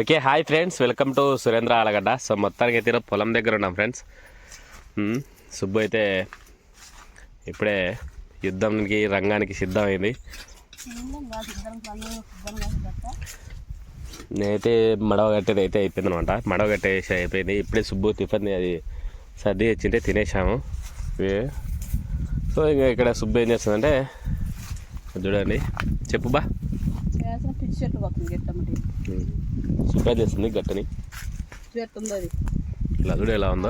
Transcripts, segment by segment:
Okay hi friends. Welcome to Surendra Alagadda. So మొత్తానికి అయితే పొలం దగ్గర ఉన్నాం ఫ్రెండ్స్. సుబ్బు అయితే ఇప్పుడే యుద్ధంకి రంగానికి సిద్ధమైంది. నేనైతే మడవ కట్టేది అయితే అయిపోయింది అనమాట మడవ కట్టేసి అయిపోయింది. ఇప్పుడే సుబ్బు టిఫిన్ అది సర్ది వచ్చింటే తినేసాము. సో ఇంకా ఇక్కడ సుబ్బు ఏం చేస్తుందంటే చూడండి. చెప్పు బా. ఏం చేస్తుంది గట్టని. ఇలా చూడు ఎలా ఉందో.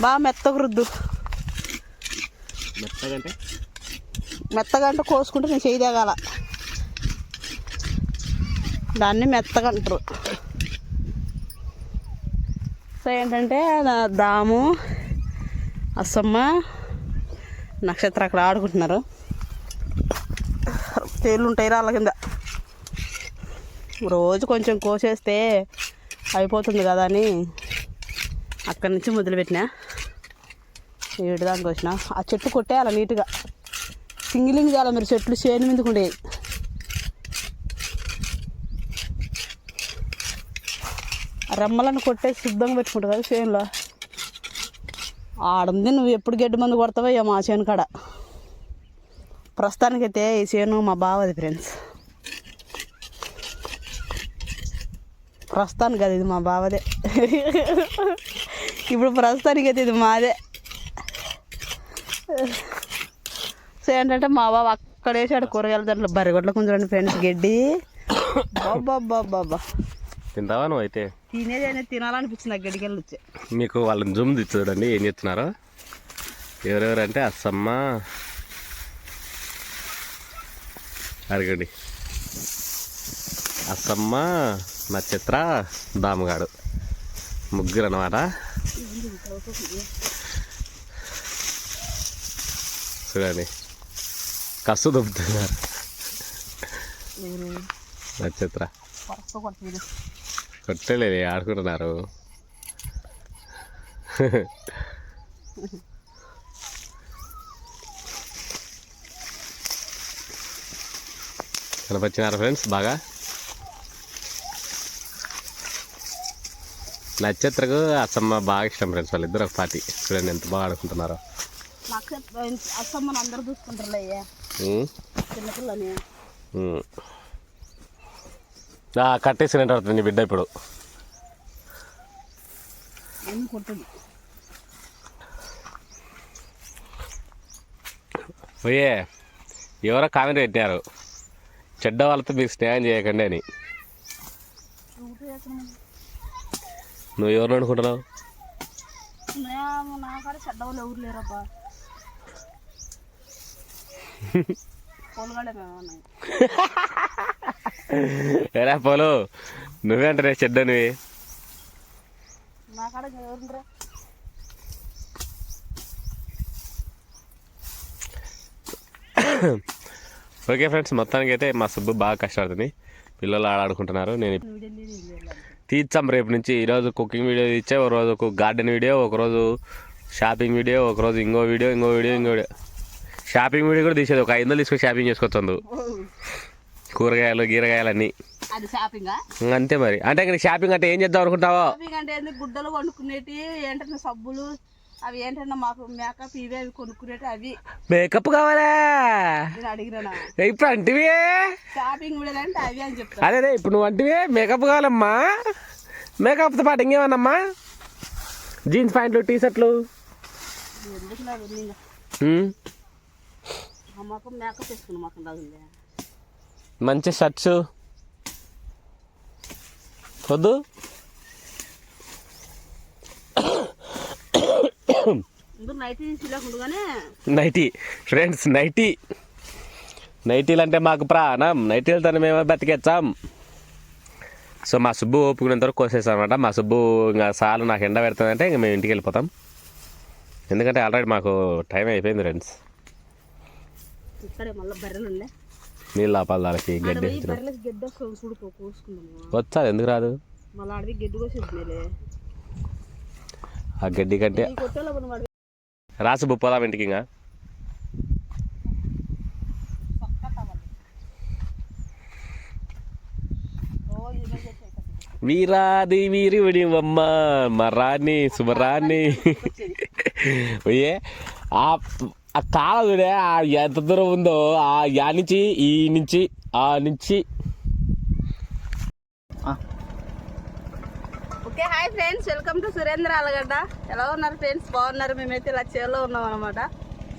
బాగా మెత్తగా రుద్దు. మెత్తగంటే? మెత్తగా అంటే కోసుకుంటే నేను చేయి తేగాల. దాన్ని మెత్తగా అంటారు. సో ఏంటంటే నా దాము అసమ్మ నక్షత్ర అక్కడ ఆడుకుంటున్నారు. తేళ్ళు ఉంటాయి రాళ్ళ కింద. రోజు కొంచెం కోసేస్తే అయిపోతుంది కదా అని అక్కడి నుంచి మొదలుపెట్టినా. ఏడు దానికి వచ్చిన. ఆ చెట్టు కొట్టేయాలి నీట్గా? సింగిలింగ్ చేయాలి మీరు చెట్లు? చేను మీదకు ఉండేవి. ఆ రెమ్మలను కొట్టేసి శుద్ధంగా పెట్టుకుంటావు కదా చేనులో. ఆడుంది. నువ్వు ఎప్పుడు గడ్డి మందు కొడతావో ఏమో ఆ చేను కాడ. ప్రస్తుతానికైతే ఈ చేను మా బావది ఫ్రెండ్స్. ప్రస్తుతానికి అది ఇది మా బావదే. ఇప్పుడు ప్రస్తుతానికైతే ఇది మాదే. సో ఏంటంటే మా బావ అక్కడ వేసాడు కూరగాయల దాంట్లో బరిగొడ్ల కొంచెం ఫ్రెండ్స్ గడ్డి. బాబా బాబా తింటావా నువ్వు అయితే? తినేది తినాలనిపించింది ఆ గడ్డికి వెళ్ళి వచ్చి మీకు వాళ్ళని జూమ్ చూడండి ఏం చెప్తున్నారో. ఎవరెవరంటే అస్సమ్మ అరగండి అస్సమ్మ నక్షత్ర దామగాడు ముగ్గురు అనమాట చూడండి. కసు దుబ్బుతున్నారు. నక్షత్ర కొట్టలేదు ఆడుకుంటున్నారు. కనపచ్చినారు ఫ్రెండ్స్ బాగా? నక్షత్రకు అసమ్మ బాగా ఇష్టం ఫ్రెండ్స్ వాళ్ళిద్దరు ఒక పార్టీ. చూడండి ఎంత బాగా ఆడుకుంటున్నారో. అసమ్మని అందరూ చూసుకుంటారులే ఆ, కట్టేసినట్టు నీ బిడ్డ ఇప్పుడు. పోయే ఎవరో కామెంట్ పెట్టారు చెడ్డ వాళ్ళతో మీకు స్నేహం చేయకండి అని. నువ్వు ఎవరు అనుకుంటున్నావు? చెడ్డ ఎరా పోలు. నువ్వే అంటారే చెడ్డనివి ఓకే ఫ్రెండ్స్ మొత్తానికి అయితే మా సుబ్బు బాగా కష్టపడుతుంది. పిల్లలు ఆడుకుంటున్నారు నేను తీర్చాం రేపు నుంచి. ఈరోజు కుకింగ్ వీడియో తీర్చా ఒక రోజు ఒక గార్డెన్ వీడియో ఒకరోజు షాపింగ్ వీడియో ఒకరోజు ఇంకో వీడియో ఇంకో వీడియో ఇంకో వీడియో షాపింగ్ వీడియో కూడా తీసేది. ఒక ఐదు వందలు తీసుకొని షాపింగ్ చేసుకోవచ్చు కూరగాయలు గీరగాయలు అన్నీ అది షాపింగా? అంతే మరి. అంటే ఇక్కడ షాపింగ్ అంటే ఏం చేద్దాం అనుకుంటావో షాపింగ్ అంటే ఏంది? గుడ్డలు కొనుక్కునేటి ఏంటంటే సబ్బులు అవి ఏంటంటే మాకు మేకప్ ఇవి అవి కొనుక్కునేటి అవి. మేకప్ కావాలా? నేను అడిగినా ఇప్పుడు అంటివే? షాపింగ్ అంటే అవి అని చెప్తాను అదే ఇప్పుడు నువ్వు అంటివే మేకప్ కావాలమ్మా. మేకప్తో పాటు ఇంకేమన్నమ్మా? జీన్స్ ప్యాంట్లు టీ షర్ట్లు ఎందుకు మేకప్ వేసుకున్నాం మాకు మంచి షర్ట్స్. వద్దు. Night friends nightie. నైటీలు అంటే మాకు ప్రాణం. నైటీలతో మేము బతికేచ్చాం. సో మా సుబ్బు ఓపుకునేంత వరకు కోసేసాం అనమాట మా సుబ్బు ఇంకా సాలు నాకు ఎండ పెడుతుందంటే ఇంకా మేము ఇంటికి వెళ్ళిపోతాం. ఎందుకంటే ఆల్రెడీ మాకు టైం అయిపోయింది ఫ్రెండ్స్. నీళ్ళు ఆపాలి దానికి గడ్డి వచ్చారు ఎందుకు రాదు ఆ గడ్డి కంటే రాసి బుప్పదా ఇంటికి ఇంకా? వీరాది వీరి అమ్మ మరాని సుమరాని ఏ? ఆ ఆ కాల చూడే ఆ ఎంత దూరం ఉందో ఆ యా నుంచి ఈ నుంచి ఆ నుంచి. Okay hi friends. Welcome to Surendra Alagadda. ఎలా ఉన్నారు ఫ్రెండ్స్? బాగున్నారు? మేమైతే ఇలా చేలో ఉన్నాం అనమాట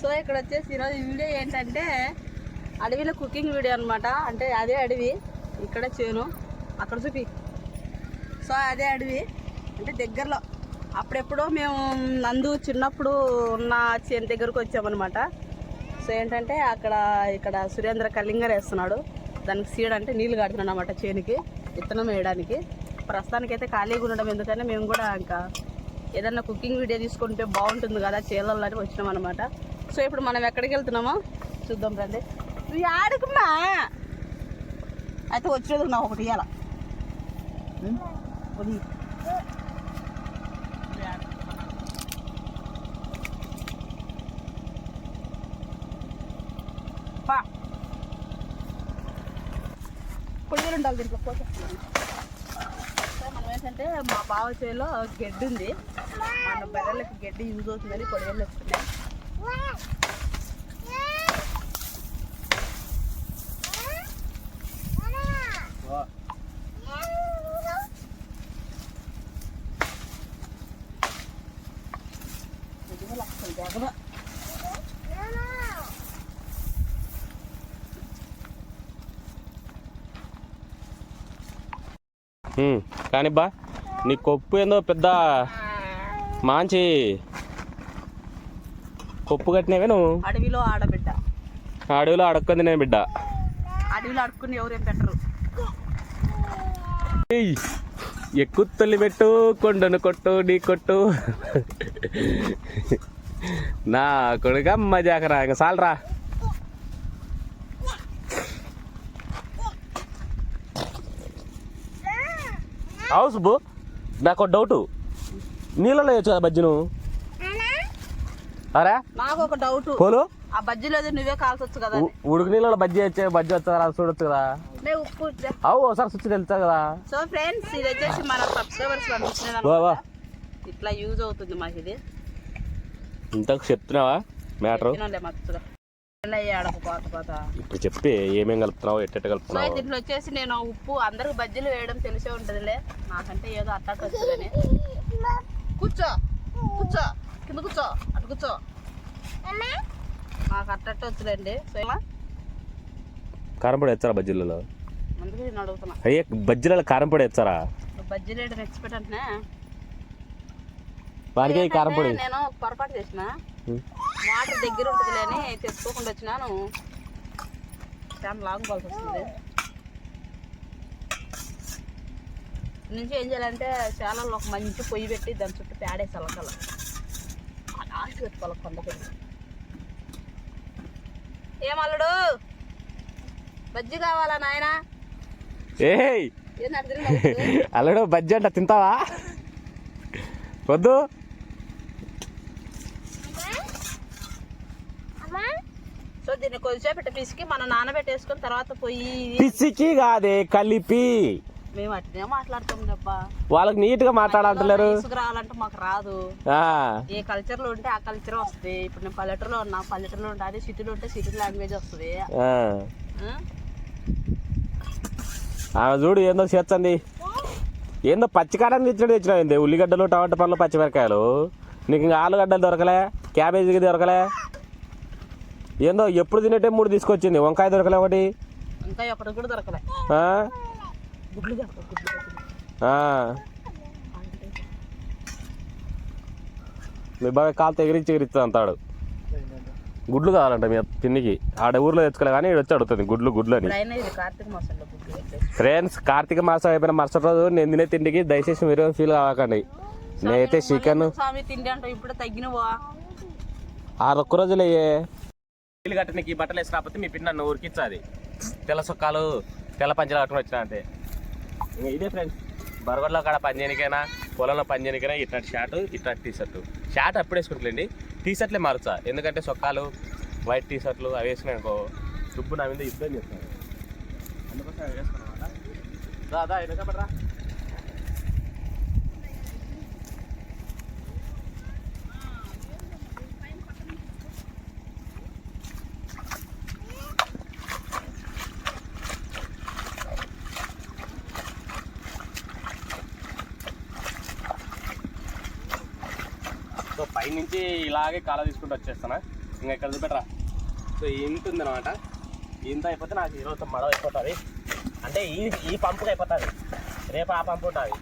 సో ఇక్కడ వచ్చేసి ఈరోజు ఈ వీడియో ఏంటంటే అడవిలో కుకింగ్ వీడియో అనమాట అంటే అదే అడవి. ఇక్కడ చేను. అక్కడ చూపి. సో అదే అడవి. అంటే దగ్గరలో. అప్పుడెప్పుడో మేము నందు చిన్నప్పుడు ఉన్న చేను దగ్గరకు వచ్చామన్నమాట. సో ఏంటంటే అక్కడ ఇక్కడ సురేంద్ర కలింగర్ వేస్తున్నాడు. దానికి సీడ్ అంటే నీళ్ళు కడుతున్నాడు అనమాట చేనుకి విత్తనం వేయడానికి. ప్రస్తుతానికి అయితే ఖాళీగా ఉండడం ఎందుకంటే మేము కూడా ఇంకా ఏదన్నా కుకింగ్ వీడియో తీసుకుంటే బాగుంటుంది కదా చేలలో వచ్చినాం అనమాట సో ఇప్పుడు మనం ఎక్కడికి వెళ్తున్నామో చూద్దాం రండి. నువ్వు అయితే వచ్చేది నా ఒకటి ఇవ్వాల పా పొడిగలు ఉండాలి దీంట్లో కోసం మనం ఏంటంటే మా బావ చేలో గడ్డి ఉంది మన బెర్రెలకి గడ్డి యూజ్ అవుతుందని పొడిగలు పొడిగలు కానీ బా నీ కొప్పు ఏందో పెద్ద మంచి కొప్పు కట్టినవే నువ్వు. అడవిలో ఆడబిడ్డ. అడవిలో అడక్కుంది నేను బిడ్డ. అడవిలో అడుక్కుని ఎవరేం పెట్టరు. ఏయ్, ఎక్కువ తల్లి పెట్టు కొండను కొట్టు నీ కొట్టు. నా కొడుక మజాకరా ఇంకా చాలరా అవు సుబ్బు నాకు డౌట్. నీళ్ళలో వేయచ్చు కదా బజ్జి నువ్వు అరే? నాకు ఒక డౌట్. పోలు? ఆ బజ్జీలో నువ్వే కాల్సొచ్చు కదా ఉడుకు నీళ్ళలో బజ్జి వచ్చే బజ్జి వచ్చా చూడొచ్చు కదా? ఉప్పు ఇచ్చా. అవు ఒకసారి స్విచ్ తెలుసా కదా? సో ఫ్రెండ్స్ ఇది వచ్చేసి మన సబ్స్క్రైబర్స్ అన్నమాట. ఇట్లా యూజ్ అవుతుంది మాకు ఇది. ఇంతకు చెప్తున్నావా మ్యాటర్? ఇప్పుడు చెప్పి ఏమేం కలుపుతున్నావు ఎట్టెట్ట సో కలుపుతున్నావు దీంట్లో వచ్చేసి నేను ఉప్పు అందరికి బజ్జీలు వేయడం తెలిసే ఉంటుందిలే. నాకంటే ఏదో అట్టాక్ వస్తుందని. కూర్చో కూర్చో కింద కూర్చో అటు కూర్చో. నాకు అట్టట్టు వచ్చులేండి? కారం పొడి ఎచ్చారా బజ్జీలలో? అందుకే నేను అడుగుతున్నా. అయ్యే బజ్జీలలో కారం పొడి ఎచ్చారా బజ్జీలు వేయడం ఎక్స్పెక్ట్ అంటే వానికే ఈ కారం పొడి. నేను పొరపాటు చేసిన. వాటర్ దగ్గర ఉంటుంది అని తెచ్చుకోకుండా వచ్చినాను చాలా లాంగ్ కాల్సి వస్తుంది. నుంచి ఏం చేయాలంటే చాలా ఒక మంచి పొయ్యి పెట్టి దాని చుట్టూ పేడేసి అలకల లాస్ట్ పెట్టుకోవాలి కొండకి ఏం అల్లుడు? బజ్జి కావాలా నాయన? అల్లడు బజ్జీ అంట తింటావా? వద్దు. సో దీన్ని కొద్దిసేపు పిసికి మనం నానబెట్టేసుకుని తర్వాత పొయ్యి పిసికి కాదే కలిపి. మేము అట్నే మాట్లాడతాం డబ్బా. వాళ్ళకి నీట్గా మాట్లాడాలంటలేరు ఇసుక రావాలంటే మాకు రాదు. ఏ కల్చర్లో ఉంటే ఆ కల్చర్ వస్తుంది. ఇప్పుడు నేను పల్లెటూరులో ఉన్నా పల్లెటూరులో ఉంటే అదే సిటీలో ఉంటే సిటీ లాంగ్వేజ్ వస్తుంది? ఆమె చూడు ఏందో చేస్తుంది. ఏందో పచ్చికారం తెచ్చినట్టు తెచ్చినావు ఏంది? ఉల్లిగడ్డలు టమాటా పండ్లు పచ్చిమిరకాయలు నీకు ఇంకా ఆలుగడ్డలు దొరకలే? క్యాబేజీకి దొరకలే? ఏందో ఎప్పుడు తినేటే మూడు తీసుకొచ్చింది? వంకాయ దొరకలే ఒకటి. మీ బాగా కాలు ఎగిరించి ఎగిరిస్తా అంటాడు. గుడ్లు కావాలంట మీ తిన్నికి ఆడ ఊర్లో తెచ్చుకోలే కానీ వచ్చి అడుగుతుంది గుడ్లు గుడ్లు అని. ఫ్రెండ్స్ కార్తీక మాసం అయిపోయిన మరుసటి రోజు నేను తినే తిండికి దయచేసి మీరు ఫీల్ అవ్వకండి నేనైతే చికెన్ స్వామి తిండి అంటావు ఇప్పుడు తగ్గినవా? ఆ ఒక్క రోజులు అయ్యే నీళ్ళు కట్టనికి ఈ బట్టలు వేసి రాకపోతే మీ పిన్న నన్ను ఉరికిచ్చాది తెల్ల సొక్కాలు తెల్ల పంచలు కట్టుకుని వచ్చిన అంటే ఇదే ఫ్రెండ్స్ బరగడ్లో కాడ పని చేయనికైనా పొలంలో పనిచేయనికైనా ఇట్లాంటి షర్ట్ ఇట్లాంటి టీ షర్ట్ షర్ట్ అప్పుడు వేసుకుంటలేండి టీ షర్ట్లే మారుతా ఎందుకంటే సొక్కాలు వైట్ టీ షర్ట్లు అవి వేసుకున్నాయి అనుకో దుబ్బు నా మీద ఇబ్బంది చేస్తాను అందుకోసం అవి వేసుకున్నామాట దా దా వెనకబడరా ఇలాగే కాల తీసుకుంటూ వచ్చేస్తానా ఇంకా ఇక్కడ చూపెట్టరా. సో ఇంత ఉంది అనమాట ఇంత అయిపోతే నాకు ఈరోజు మడవ అయిపోతుంది. అంటే ఈ ఈ పంపుకి అయిపోతుంది. రేపు ఆ పంపు ఉంటుంది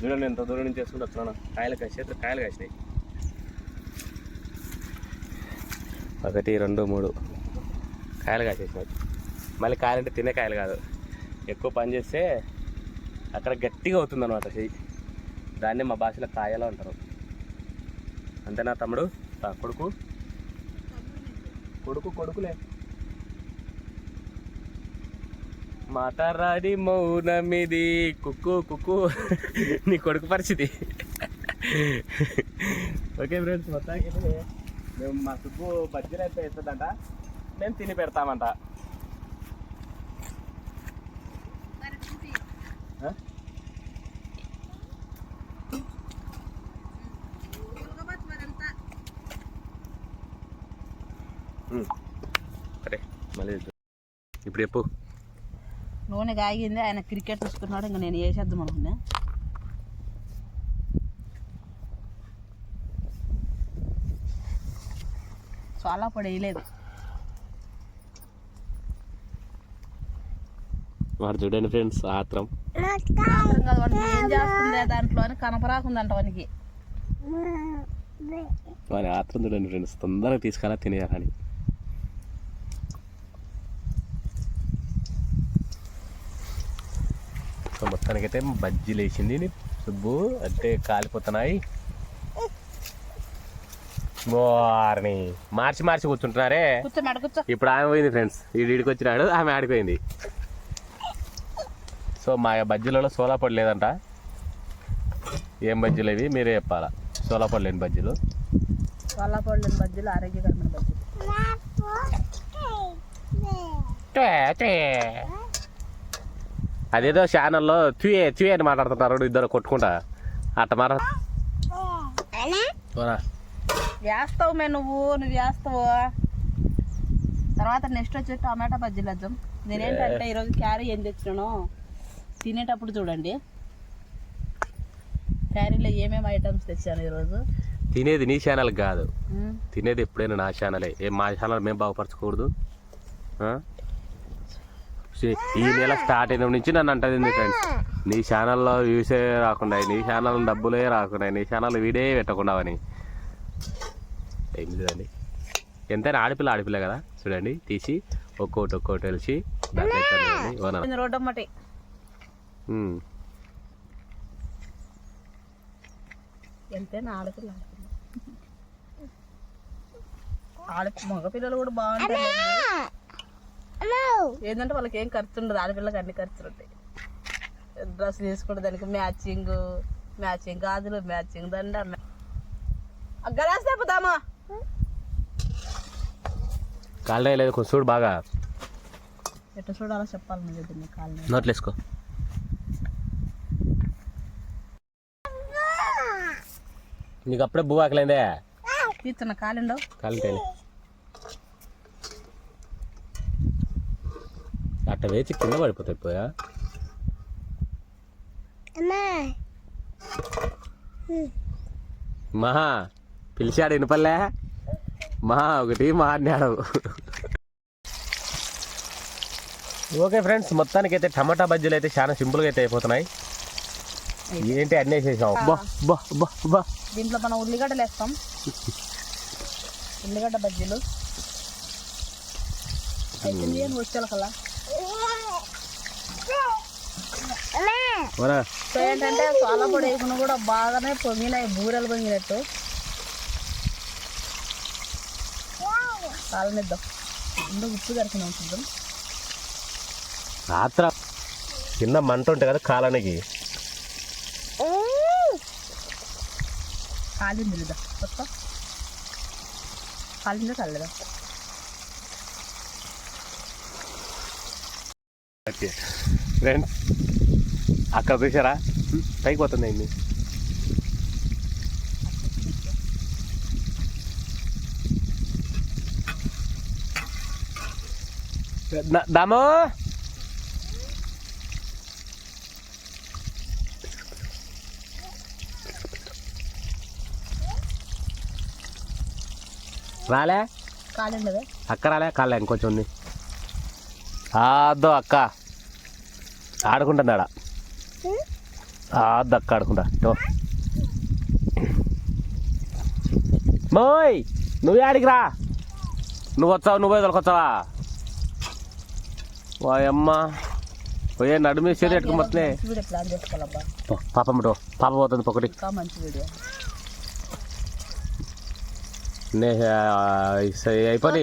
చూడండి ఎంత దూరం నుంచి వేసుకుంటూ వచ్చినాను కాయలు కాసి కాయలు కాసినాయి. ఒకటి రెండు మూడు. కాయలు కాసేసినాయి మళ్ళీ కాయలంటే తినే కాయలు కాదు. ఎక్కువ పని చేస్తే అక్కడ గట్టిగా అవుతుంది అనమాట చెయ్యి. దాన్ని మా భాషలో కాయలు అంటారు. అంతేనా తమ్ముడు? కొడుకు? కొడుకు కొడుకులే. మాతారాడి మౌనమిది. కుక్కు కుక్కు. నీ కొడుకు పరిస్థితి. ఓకే ఫ్రెండ్స్ మొత్తానికి మేము మా సుబ్బు బజ్జీలు అయితే వేస్తుందంట. మేము తిని పెడతామంట. మళ్ళీ. ఇప్పుడు చెప్పు. నూనె కాగింది ఆయన క్రికెట్ చూసుకున్నాడు ఇంకా నేను వేసేద్దాం అనుకున్నా. చాలా పొడి వేయలేదు వాడు చూడండి ఫ్రెండ్స్ ఆత్రం మాత్రం కాదు వాడికి ఏం చేస్తుంది దాంట్లో అని కనపరాకుందంట వానికి వాడి ఆత్రం చూడండి ఫ్రెండ్స్ తొందరగా తీసుకురా తినేయాలని సో మొత్తానికైతే బజ్జీలు వేసింది. సుబ్బు అంటే కాలిపోతున్నాయి. వారిని మార్చి మార్చి కూర్చుంటున్నారే? ఇప్పుడు ఆమె పోయింది ఫ్రెండ్స్. వీడి వీడికి వచ్చినాడు ఆమె ఆడిపోయింది సో మా బజ్జీలలో సోలా పొడి లేదంట. ఏం బజ్జీలు ఇవి? మీరే చెప్పాలా. సోలా పొడి లేని బజ్జీలు. ఆరోగ్యకరమైన. అదేదో ఛానల్లో త్యూఏ త్యూఏ అని మాట్లాడుతుంటారు ఇద్దరు కొట్టుకుంటా. అట్ట మాట్లా వేస్తావు మే నువ్వు నువ్వు వేస్తావు. తర్వాత నెక్స్ట్ వచ్చి టమాటా బజ్జీలు వేద్దాం. నేనేంటంటే ఈరోజు క్యారీ ఏం తెచ్చినానో తినేటప్పుడు చూడండి. క్యారీలో ఏమేమి ఐటమ్స్ తెచ్చాను ఈరోజు? తినేది నీ ఛానల్ కాదు. తినేది ఎప్పుడైనా నా ఛానలే ఏం. మా ఛానల్ మేము బాగుపరచకూడదు. ఈ నెల స్టార్ట్ అయిన నుంచి నన్ను అంటది ఫ్రెండ్స్ నీ ఛానల్లో వ్యూసే రాకుండా నీ ఛానల్ డబ్బులే రాకుండా నీ ఛానల్ వీడే పెట్టకుండా అని. ఏం చూడండి ఎంతైనా ఆడపిల్ల ఆడపిల్ల కదా చూడండి తీసి ఒక్కోటి ఒక్కోటి ఇది రోడ్డు అమ్మటి. ఎంతైనా ఆడపిల్ల ఆడపిల్ల. ఆడ మగపిల్లలు కూడా బాగుంటాయి ఏంటంటే వాళ్ళకి ఏం ఖర్చు ఉండదు ఆడపిల్లకి అన్ని ఖర్చులు ఉంటాయి. డ్రెస్ తీసుకుంటే దానికి మ్యాచింగ్ మ్యాచింగ్ గాజులు మ్యాచింగ్ దండ పోతామా కాళ్ళ లేదు కొంచెం చూడు బాగా. ఎట్లా చూడాలో చెప్పాలి నువ్వు దీన్ని కాళ్ళు నోట్లు వేసుకో నీకు అప్పుడే బువ్వ ఆకలేందే. తీస్తున్న కాలుండవు తేలి అట్ట వేచి కింద పడిపోతాయి పోయా. మహా పిలిచాడు వినపల్లే మహా ఒకటి మహా అన్నాడు. ఓకే ఫ్రెండ్స్ మొత్తానికి అయితే టమాటా బజ్జీలు అయితే చాలా సింపుల్గా అయితే అయిపోతున్నాయి. ఏంటి అన్నీ వేసేసాం బా బా బా బా. దీంట్లో మనం ఉల్లిగడ్డలు వేస్తాం. ఉల్లిగడ్డ బజ్జీలు. ఏంటంటే చాలా పొడి వేసుకున్న కూడా బాగానే పొంగినాయి బూరెలు పొంగినట్టు. కాలనిద్దాం. ముందు ఉప్పు దర్శనం చూద్దాం. రాత్ర కింద మంట ఉంటుంది కదా కాలానికి. కాలింది లేదా? కొత్త? కాలిందో కాలేదా ఫ్రెండ్స్ అక్కడ చూసారా? పైకి పోతుంది అయింది దము రాలే? అక్క రాలే? కాలే ఇంకొంచెం ఉంది. ఆదో అక్క. ఆడుకుంటుంది ఆడ ఆద్దు అక్క ఆడుకుంటా. టో మోయ్! నువ్వే ఆడికి రా. నువ్వు వచ్చావు నువ్వే తొలకొచ్చావా? వాయమ్మ పోయే నడుమి ప్లాన్ చేసుకోవాలబ్బా. పాపమ్మ టో పాప పోతుంది ఇస- అయిపోయి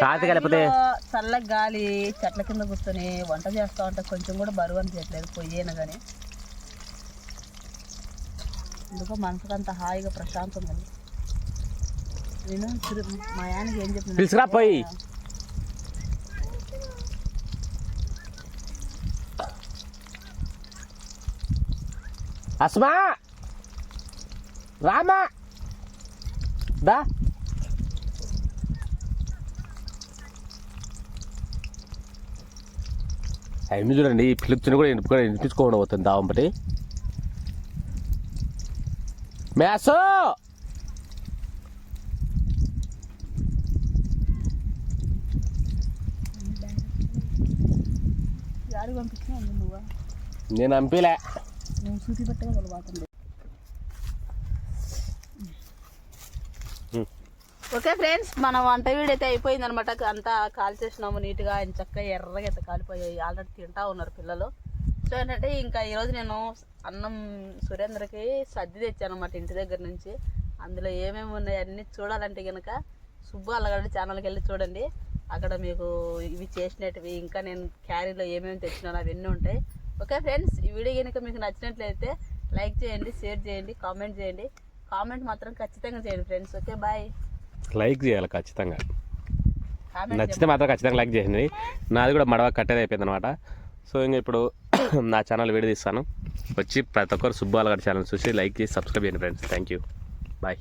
కాంతి కలిపితే- చల్ల గాలి చెట్ల కింద కూర్చొని వంట చేస్తా ఉంటే కొంచెం కూడా బరువు అనిపించట్లేదు పొయ్యేను కానీ ఎందుకో మనసుకు అంత హాయిగా ప్రశాంతంగా ఉంది. నేను మా ఆయనకి ఏం చెప్పిన పిలుచుకురా పోయి. అస్మా? రామా? దా. అవి చూడండి ఈ పిలుపుని కూడా కూడా వినిపించుకోకుండా పోతుంది దావంపటి మేసో పంపించిన నువ్వు? నేను అంపిలే ఓకే ఫ్రెండ్స్ మన వంట వీడైతే అయితే అయిపోయింది అనమాట అంతా కాల్చేసినాము నీట్గా ఆయన చక్కగా ఎర్రగా అయితే కాలిపోయాయి. ఆల్రెడీ తింటా ఉన్నారు పిల్లలు. సో ఏంటంటే ఇంకా ఈరోజు నేను అన్నం సురేంద్రకి సర్ది తెచ్చాను అనమాట ఇంటి దగ్గర నుంచి. అందులో ఏమేమి ఉన్నాయి అన్నీ చూడాలంటే కనుక సుబ్బు అల్లగడ్డ ఛానల్కి వెళ్ళి చూడండి. అక్కడ మీకు ఇవి చేసినట్టువి ఇంకా నేను క్యారీలో ఏమేమి తెచ్చినాను అవన్నీ ఉంటాయి. ఓకే ఫ్రెండ్స్ ఈ వీడియో కనుక మీకు నచ్చినట్లయితే లైక్ చేయండి షేర్ చేయండి కామెంట్ చేయండి. కామెంట్ మాత్రం ఖచ్చితంగా చేయండి ఫ్రెండ్స్. Okay bye. లైక్ చేయాలి ఖచ్చితంగా. నచ్చితే మాత్రం ఖచ్చితంగా లైక్ చేయండి. నాది కూడా మడవ కట్టేది అయిపోయింది అనమాట సో ఇంకా ఇప్పుడు నా ఛానల్ విడదీస్తాను వచ్చి ప్రతి ఒక్కరు సుబ్బాలగడ్ ఛానల్ చూసి లైక్ చేసి సబ్స్క్రైబ్ చేయండి ఫ్రెండ్స్. Thank you bye